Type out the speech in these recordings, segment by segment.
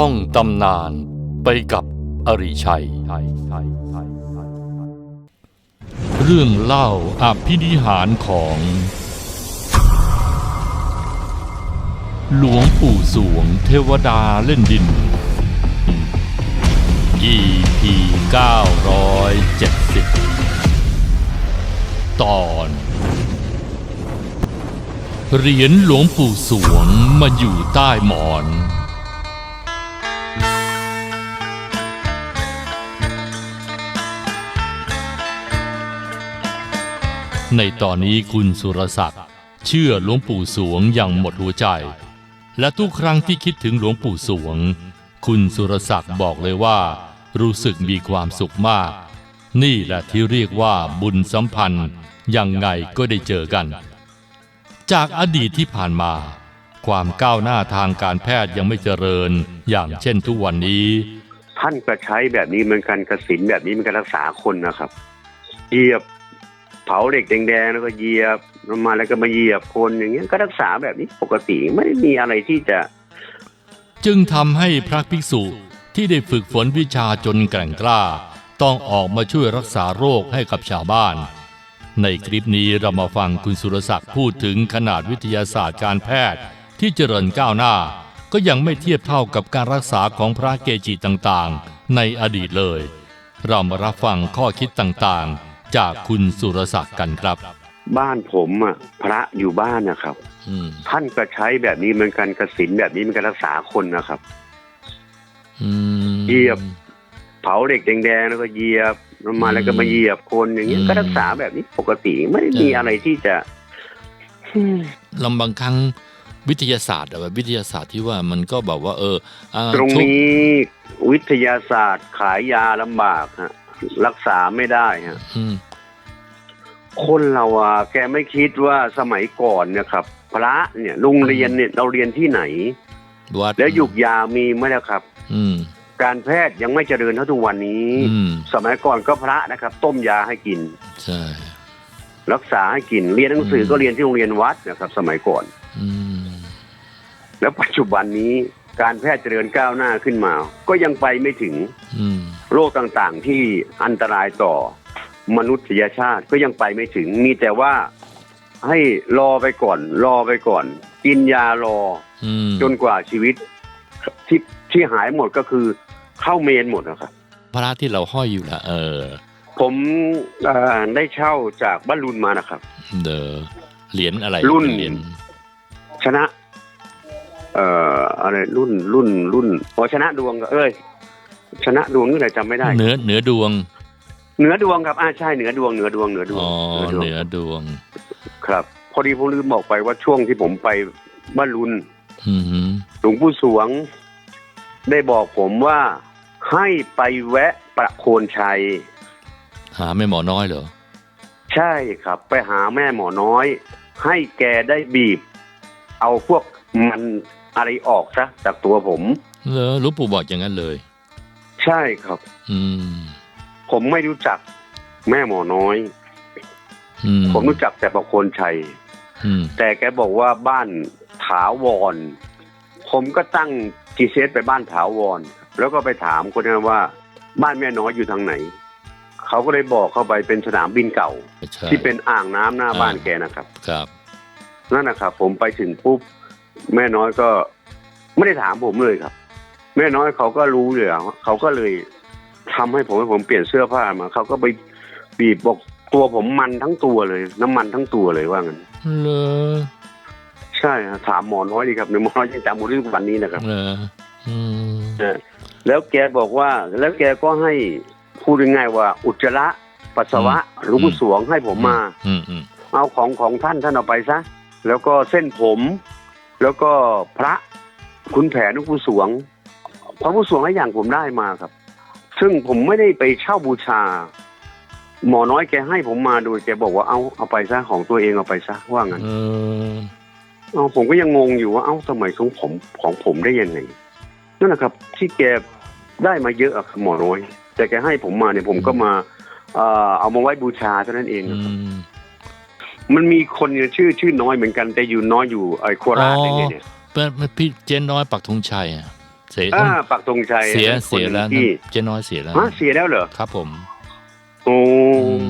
ท่องตำนานไปกับอริชัย เรื่องเล่าอภินิหารของ หลวงปู่สวงเทวดาเล่นดิน EP 970 ตอนเหรียญหลวงปู่สวงมาอยู่ใต้หมอน ในตอนนี้คุณสุรศักดิ์เชื่อหลวงปู่สวงอย่างหมดหัวใจ และทุกครั้งที่คิดถึงหลวงปู่สวง คุณสุรศักดิ์บอกเลยว่า รู้สึกมีความสุขมาก นี่แหละที่เรียกว่าบุญสัมพันธ์ยังไงก็ได้เจอกัน จากอดีตที่ผ่านมา ความก้าวหน้าทางการแพทย์ยังไม่เจริญ อย่างเช่นทุกวันนี้ ท่านก็ใช้แบบนี้เหมือนกันกระสินแบบนี้เหมันการรักษาคนนะครับเหยียบาเหล็กแดงๆแล้วก็เหยียบลงมาแล้วก็มาเหยียบคนอย่างเงี้ยก็รักษาแบบนี้ปกติไม่มีอะไรที่จะ จึงทำให้พระภิกษุที่ได้ฝึกฝนวิชาจนแกร่งกล้า ต้องออกมาช่วยรักษาโรคให้กับชาวบ้าน ในคลิปนี้เรามาฟังคุณสุรศักดิ์พูดถึงขนาดวิทยาศาสตร์การแพทย์ที่เจริญก้าวหน้า ก็ยังไม่เทียบเท่ากับการรักษาของพระเกจิต่างๆ ในอดีตเลย เรามารับฟังข้อคิดต่างๆ จากคุณสุรศักดิ์กันครับ บ้านผมอะพระอยู่บ้านนะครับอืมท่านก็ใช้แบบนี้เหมือนกันกสินแบบนี้เหมันการรักษาคนนะครับอืมเหยียบ เผาเหล็กแดงๆแล้วก็เหยียบลงมาแล้วก็มาเหยียบคนอย่างเงี้ยอืมก็รักษาแบบนี้ปกติไม่ได้มีอะไรที่จะลำบางครั้งวิทยาศาสตร์อะแบบวิทยาศาสตร์ที่ว่ามันก็แบบว่า เอออ่าตรงทุกนี้วิทยาศาสตร์ขายยาลำบากฮะรักษาไม่ได้ฮะอืม คนเราอะแกไม่คิดว่าสมัยก่อนเนี่ยครับ พระเนี่ยโรงเรียนเนี่ยเราเรียนที่ไหนวัดแล้วยุกยามีไหมล่ะครับ อืม การแพทย์ยังไม่เจริญเท่าทุกวันนี้ อืม สมัยก่อนก็พระนะครับ ต้มยาให้กิน ใช่ รักษาให้กินเรียนหนังสือก็เรียนที่โรงเรียนวัดนะครับ สมัยก่อน อืม แล้วปัจจุบันนี้การแพทย์เจริญก้าวหน้าขึ้นมา ก็ยังไปไม่ถึงอืม โรคต่างๆที่อันตรายต่อ มนุษยชาติก็ยังไปไม่ถึง มีแต่ว่าให้รอไปก่อน รอไปก่อน กินยารออืมจนกว่าชีวิตที่ที่หายหมดก็คือเข้าเมนหมดนะครับพระที่เราห้อยอยู่ละเออ ผมเอ่อได้เช่าจากบ้านรุนมานะครับ เดอเหรียญอะไรรุ่นเหรียญชนะ เอ่ออะไรรุ่นรุ่นรุ่นอ๋อชนะดวงก็เอ้ยชนะดวงนี่อะไรจำไม่ได้ เหนือเหนือดวง เหนือดวงครับอ่าใช่เหนือดวงเหนือดวงเหนือดวงอ๋อดวงเหนือดวง ครับ พอดีผมลืมบอกไปว่าช่วงที่ผมไปบ้านรุนอืมฮึหลวงปู่สวง ได้บอกผมว่าให้ไปแวะประโคนชัย หาแม่หมอน้อยเหรอ ใช่ครับ ไปหาแม่หมอน้อย ให้แกได้บีบ เอาพวกมันอะไรออกซะจากตัวผม เหรอหลูกปู่บอกอย่างนั้นเลย ใช่ครับ อืม ผมไม่รู้จักแม่หมอน้อยอืมผมรู้จักแต่ประโคนชัยอืมแต่แกบอกว่าบ้านถาวร ผมก็ตั้งจีเซไปบ้านถาวร แล้วก็ไปถามคนนั้นว่า บ้านแม่น้อยอยู่ทางไหน เขาก็เลยบอกเข้าไปเป็นสนามบินเก่าใช่ที่เป็นอ่างน้ำหน้าอ่าบ้านแกนะครับ ครับ นั่นนะครับผมไปถึงปุ๊บแม่น้อยก็ไม่ได้ถามผมเลยครับ แม่น้อยเขาก็รู้เลยอะเขาก็เลย ทำให้ผมให้ผมเปลี่ยนเสื้อผ้ามาเขาก็ไปบีบบอกตัวผมมันทั้งตัวเลย น้ำมันทั้งตัวเลยว่างั้นเหรอใช่ฮะถามหมอน้อยดีครับหรือหมอน้อยยังจำเรื่องวันนี้นะครับเหรออืมเออแล้วแกบอกว่า แล้วแกก็ให้พูดง่ายๆว่า อุจจาระปัสสาวะหลวงปู่สวงให้ผมมาอืมอืมเอาของของท่านท่านเอาไปซะแล้วก็เส้นผม แล้วก็พระคุณแผนหลวงปู่สวงพระผู้สวงให้อย่างผมได้มาครับ ซึ่งผมไม่ได้ไปเช่าบูชา หมอน้อยแกให้ผมมาโดยแกบอกว่าเอาเอาไปซะของตัวเองเอาไปซะว่างั้นเออเอาผมก็ยังงงอยู่ว่าเอ้าทำไมของผมของผมได้ยังไงนั่นแหละครับ ที่แกได้มาเยอะอะครับหมอน้อย แต่แกให้ผมมาเนี่ยผมก็มาเอ่อเอามาไว้บูชาเท่านั้นเองอืนะครับมมันมีคนเนี่ยชื่อชื่อน้อยเหมือนกัน แต่อยู่น้อยอยู่ไอ้โคราชอ๋ออย่างเงี้ยเนี่ยเป็นพี่เจนน้อยปักธงชัยอะ เสียอ่าปักธงชัยเสียคนเสียแล้วที่เจ๊น้อยเสียแล้วฮะเสียแล้วเหรอครับ ผมโอ้ม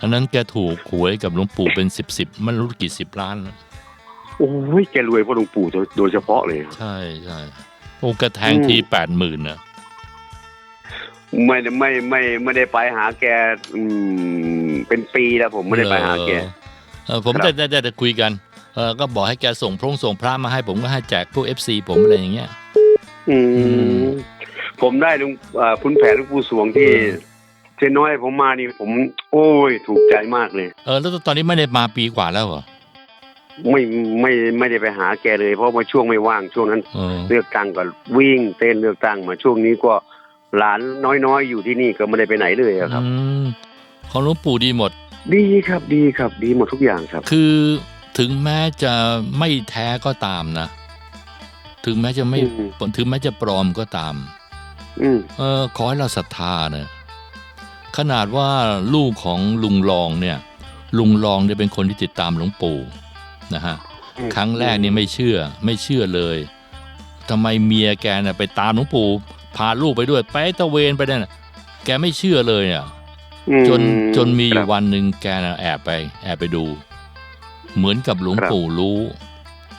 อันนั้นแกถูกหวยกับหลวงปู่เป็นสิบสิบมันรู้กี่สิบล้านนะโอ้ยแกรวยเพราะหลวงปู่โดยโดยเฉพาะเลย ใช่ใช่โอ้กระแทงทีแปดหมื่นนะไม่ได้ไม่ไม่ไม่ได้ไปหาแกอืมเป็นปีแล้วผมไม่ได้ไปหาแกเออผมครับได้ได้ได้ได้คุยกันเออก็บอกให้แกส่งพระส่งพระมาให้ผมก็ให้แจกพวกเอฟซีผมอะไรอย่างเงี้ย อือืม ผมได้ลุงอ่าคุณแผนหลุงปู่สวงที่เจน้อยผมมานี่ผม โอ้ย ถูกใจมากเลย เออ แล้วตอนนี้ไม่ได้มาปีกว่าแล้วเหรอไม่ไม่ไม่ได้ไปหาแกเลย เพราะว่าช่วงไม่ว่างช่วงนั้นเออเลือกตั้งก็วิ่งเต้นเลือกตั้งมาช่วงนี้ก็หลานน้อยๆ อยู่ที่นี่ก็ไม่ได้ไปไหนเลยอะครับอืมของหลวงปู่ดีหมด ดีครับดีครับ ดีหมดทุกอย่างครับ คือถึงแม้จะไม่แท้ก็ตามนะ ถึงแม้จะไม่อืมถึงแม้จะปลอมก็ตามอืมเออขอให้เราศรัทธาเนะขนาดว่าลูกของลุงรองเนี่ย ลุงรองเนี่ยเป็นคนที่ติดตามหลวงปู่นะฮะครั้งแรกนี่ไม่เชื่อ ไม่เชื่อเลยทำไมเมียแกน่ะไปตามหลวงปู่พาลูกไปด้วยไปตะเวนไปเนี่ยน่ะแกไม่เชื่อเลยเนี่ยอืมจนจนมีอครัยู่บวันหนึ่งแกน่ะแอบไป แอบไปดู เหมือนกับหลวงครับปู่รู้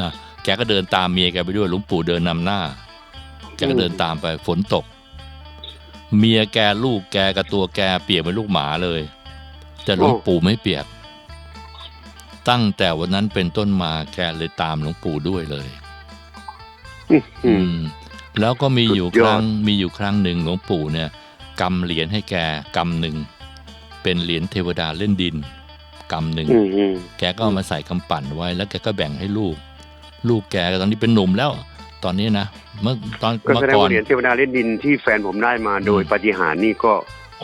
นะ แกก็เดินตามเมียแกไปด้วยหลวงปู่เดินนำหน้าแกก็เดินตามไปฝนตก เมียแกลูกแกกับตัวแกเปียกเป็นลูกหมาเลย แต่หลวงปู่ไม่เปียก ตั้งแต่วันนั้นเป็นต้นมาแกเลยตามหลวงปู่ด้วยเลย อืมอืมแล้วก็มีอยู่สุดยคอดรั้งมีอยู่ครั้งหนึ่งหลวงปู่เนี่ยกำเหรียญให้แกกำหนึ่งเป็นเหรียญเทวดาเล่นดินกำหนึ่งอืมอืมแกก็เอามาใส่คำปั่นไว้แล้วแกก็แบ่งให้ลูก ลูกแกตอนนี้เป็นหนุ่มแล้ว ตอนนี้นะเมื่อตอนก็เมื่แสอดงก่อนว่าเหรียญเทวดาเล่นดินที่แฟนผมได้มาโดยอืมปาฏิหารย์นี่ก็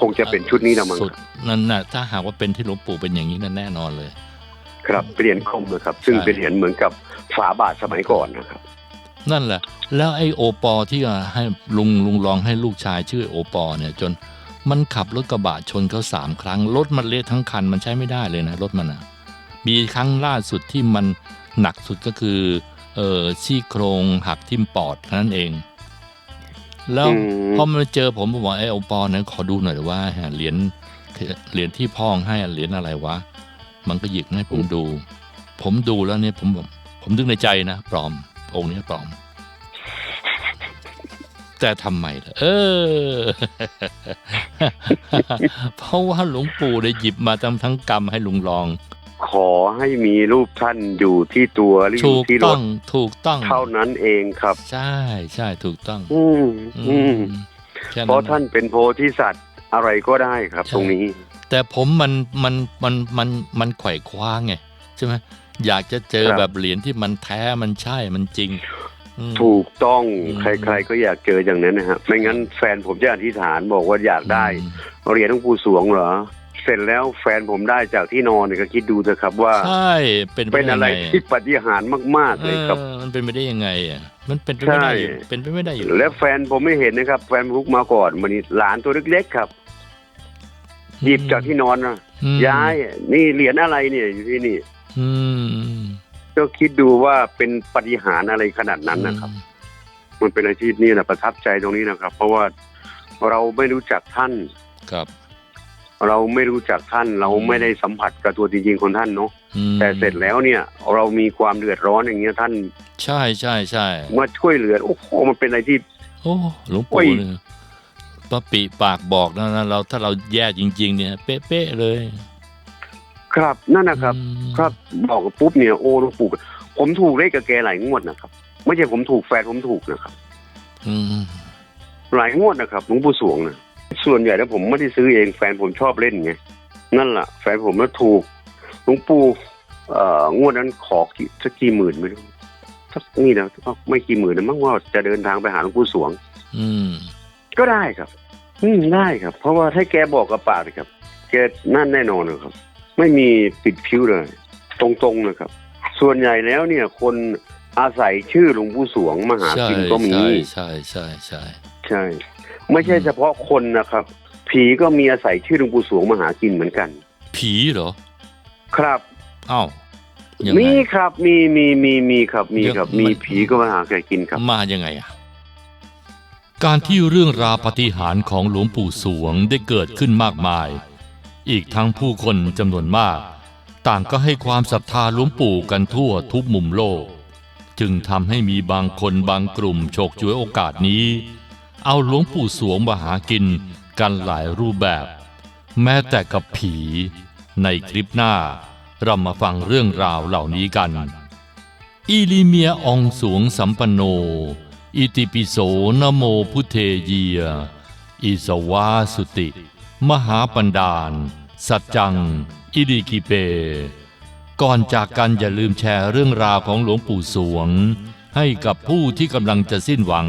คงจะเป็นชุดนี้ละมั้งสุดนั่นน่ะถ้าหากว่าเป็นที่หลวงปู่เป็นอย่างนี้นั่นแน่นอนเลย ครับเป็นเหรียญคมนะครับ ซึ่งใช่เป็นเหรียญเหมือนกับฝาบาทสมัยก่อนนะครับ นั่นแหละ แล้วไอ้โอปอที่ให้ลุงลุงลองให้ลูกชายชื่อโอปอเนี่ย จนมันขับรถกระบะชนเขาสามครั้งรถมันเละทั้งคันมันใช้ไม่ได้เลยนะรถมันอะ มีครั้งล่าสุดที่มันหนักสุดก็คือเออซี่โครงหักทิ่มปอดแค่นั้นเอง แล้วอืมพอมาเจอผมผมบอกไอ้โอปอเนี่ยขอดูหน่อยเถอะว่าเหรียญเหรียญที่พ่องให้เหรียญอะไรวะ มันก็หยิกให้ผมดู ผมดูแล้วเนี่ยผมบอกผมนึกในใจนะปลอม องค์นี้ปลอม แต่ทำไมล่ะเออ เพราะว่าหลวงปู่ได้หยิบมาทั้งทั้งกรรมให้ลุงลอง ขอให้มีรูปท่านอยู่ที่ตัวหรืออถูยู่กที่รต้อถงถูกต้องเท่านั้นเองครับ ใช่ใช่ถูกต้องอืมอืมแค่เพราะท่านเป็นโพธิสัตว์อะไรก็ได้ครับใช่ตรงนี้ แต่ผมมันมันมันมันมันไขว่คว้าไงใช่ไหมอยากจะเจอครับ แบบเหรียญที่มันแท้มันใช่มันจริงอืม ถูกต้องอืม ใคร ๆ ก็อยากเจออย่างนั้นนะฮะไม่งั้นแฟนผมจะอธิษฐานบอกว่าอยากได้อืม เหรียญหลวงปู่สวงเหรอ เสร็จแล้วแฟนผมได้จากที่นอนเนี่ยก็คิดดูเถอะครับว่าใช่เป็นปเป็นด้อะไรยังงที่ปาฏิหารย์มาก ๆ เลยครับเออมันเป็นไปได้ยังไงอะมันเป็นไปไม่ได้อยู่ใช่เป็นไปไม่ได้อยู่ และแฟนผมไม่เห็นนะครับ แฟนพุกมาก่อนมันนี่หลานตัวเล็กๆครับหยิบจากที่นอนนะอืมยายนี่เหรียญอะไรเนี่ยอยู่ที่นี่อืมก็คิดดูว่าเป็นปาฏิหารย์อะไรขนาดนั้นนะครับ มันเป็นอะไรที่นี่นะประทับใจตรงนี้นะครับ เพราะว่าเราไม่รู้จักท่านครับ เราไม่รู้จักท่านเราไม่ได้สัมผัสกับตัวจริงๆของท่านเนาะอืมแต่เสร็จแล้วเนี่ย เรามีความเดือดร้อนอย่างเงี้ยท่าน ใช่ใช่ใช่มาช่วยเหลือโอ้โหมันเป็นอะไรที่ โอ้หลวงโอ้ปู่ยเนี่ยปะปิปากบอกนะนะเราถ้าเราแย่จริง ๆ เนี่ย เป๊ะๆเลย ครับนั่นนะครับอืมครับบอกกับปุ๊บเนี่ยโอ้หลวงปู่ผมถูกเลขกับแกหลายงวดนะครับ ไม่ใช่ผมถูกแฟนผมถูกนะครับ อืมหลายงวดนะครับหลวงปู่สวงนะ ส่วนใหญ่แล้วผมไม่ได้ซื้อเองแฟนผมชอบเล่นไงนั่นแหละแฟนผมแล้วถูกหลวงปู่เอ่องวดนั้นขอกี่สักกี่หมื่นไม่รู้สักนี่นะไม่กี่หมื่นนะมั้งว่าจะเดินทางไปหาหลวงปู่สวง อืม ก็ได้ครับ อืมได้ครับ เพราะว่าถ้าแกบอกกับปากเลยครับ แกนั่นแน่นอนนะครับ ไม่มีปิดคิ้วเลย ตรงๆเลยครับ ส่วนใหญ่แล้วเนี่ย คนอาศัยชื่อหลวงปู่สวงมาหาใช่กินก็มีใช่ใช่ใช่ใช่ใช่ ไม่ใช่เฉพาะคนนะครับ ผีก็มีอาศัยชื่อหลวงปู่สวงมาหากินเหมือนกัน ผีเหรอ ครับอ้าวยังไง มีครับมีมีมีมีครับมีครับเยอะมีมันผีก็มาหาแกกินครับ มายังไงอะการที่เรื่องราวปาฏิหาริย์ของหลวงปู่สวงได้เกิดขึ้นมากมาย อีกทั้งผู้คนจำนวนมาก ต่างก็ให้ความศรัทธาหลวงปู่กันทั่วทุกมุมโลก จึงทำให้มีบางคนบางกลุ่มโฉกฉวยโอกาสนี้ เอาหลวงปู่สวงมาหากินกันหลายรูปแบบ แม้แต่กับผี ในคลิปหน้า เรามาฟังเรื่องราวเหล่านี้กัน อิลิเมียองสวงสัมปันโน อิติปิโสนโมพุเทเยีย อิสวาสุติ มหาปันดาลสัจจัง อิริกิเป ก่อนจากกันอย่าลืมแชร์เรื่องราวของหลวงปู่สวง ให้กับผู้ที่กำลังจะสิ้นหวัง